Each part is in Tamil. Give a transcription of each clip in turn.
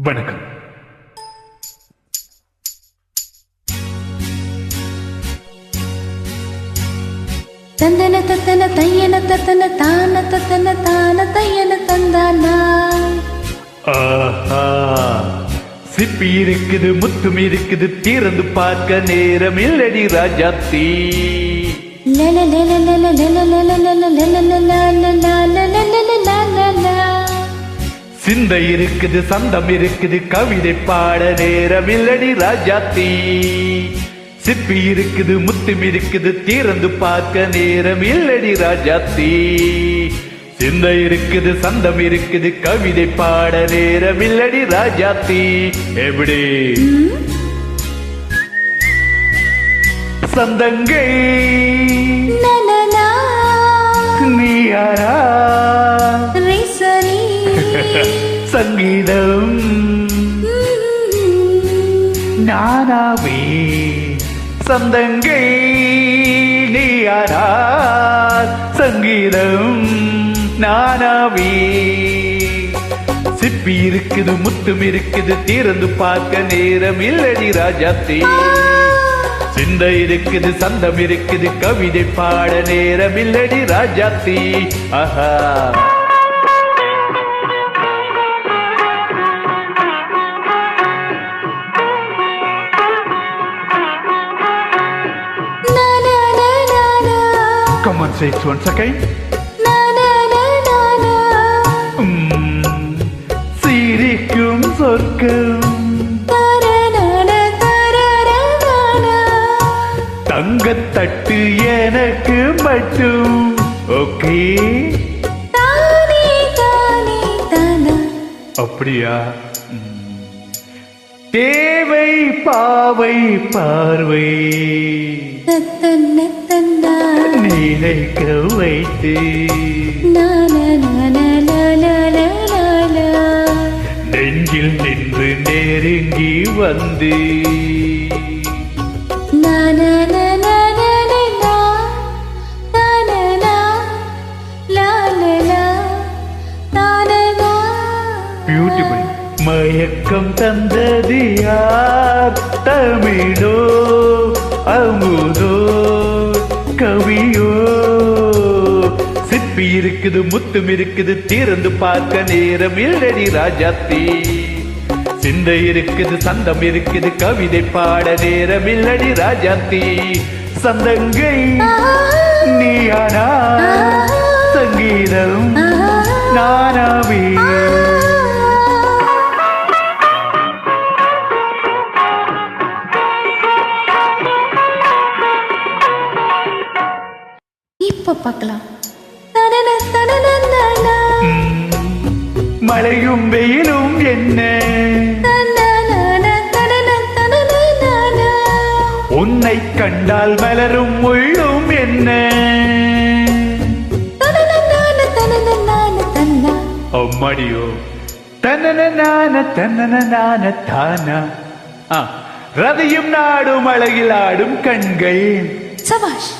வணக்கம் தந்தன தத்தன தையன தத்தன தான தத்தன தான தையன தந்தானா ஆஹா சிப்பி இருக்குது முத்தும் இருக்குது திறந்து பார்க்க நேரம் இல்லடி லல லல லல லல லல லல லல லல லல லல லல லல சிந்தை இருக்குது சந்தம் இருக்குது கவிதை பாட நேரம் இல்லடி ராஜாத்தி சிப்பி இருக்குது முத்தும் இருக்குது திறந்து பார்க்க நேரம் இல்லடி ராஜாத்தி சிந்தை இருக்குது சந்தம் இருக்குது கவிதை பாட நேரம் இல்லடி ராஜாத்தி எப்படி? சந்தங்கை. நீ யாரா? ரிசரி சங்கீதம். நானாவே சந்தங்கை நீ சங்கீதம் நானாவே. சிப்பி இருக்குது முத்தும் இருக்குது திறந்து பார்க்க நேரம் இல்லடி ராஜாத்தி. சிந்தை இருக்குது சந்தம் இருக்குது கவிதை பாட நேரம் இல்லடி ராஜாத்தி. ஆஹா. Come on, say it once again. ഉം, சிரிக்கும் சொர்க்கம் தங்கத்தட்டு எனக்கு மட்டும் ஓகே அப்படியா. தேவை பாவை பார்வை. நினைக்க வைத்து. நெஞ்சில் நின்று நெருங்கி வந்து மயக்கம் தந்தது யார்? தமிழோ அமுதோ கவியோ? சிப்பி இருக்குது முத்தும் இருக்குது திறந்து பார்க்க நேரம் இல்லடி ராஜாத்தி சிந்தை இருக்குது சந்தம் இருக்குது கவிதை பாட நேரம் இல்லடி ராஜாத்தி சந்தங்கை நீயானா சங்கீதம் நானாவே. பார்க்கலாம். மழையும் வெயிலும் என்ன. உன்னை கண்டால் மலரும் முள்ளும் என்ன. அம்மாடியோ. தன்னன தன்னன தானா. ரதியும் நாடும் அழகில் ஆடும் கண்கள். சபாஷ்.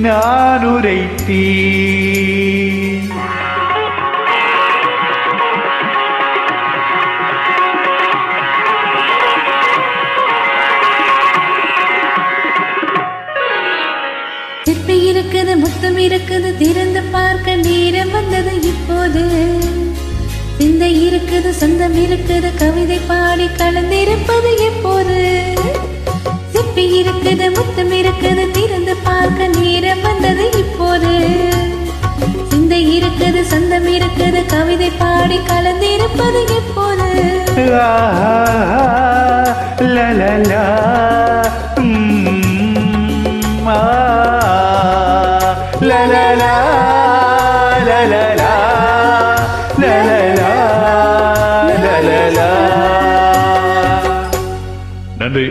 நான் உரைத்தீ சிப்பி இருக்குது முத்தம் இருக்குது திறந்து பார்க்க நேரம் வந்தது இப்போது. சிந்தை இருக்குது சொந்தம் இருக்குது கவிதை பாடி கலந்திருப்பது எப்போது இருக்குது முத்தம் இருக்குது திறந்து பார்க்க நேரம் வந்தது இப்போது இந்த இருக்குது சொந்தம் இருக்குது கவிதை பாடி கலந்திருப்பது எப்போது நன்றி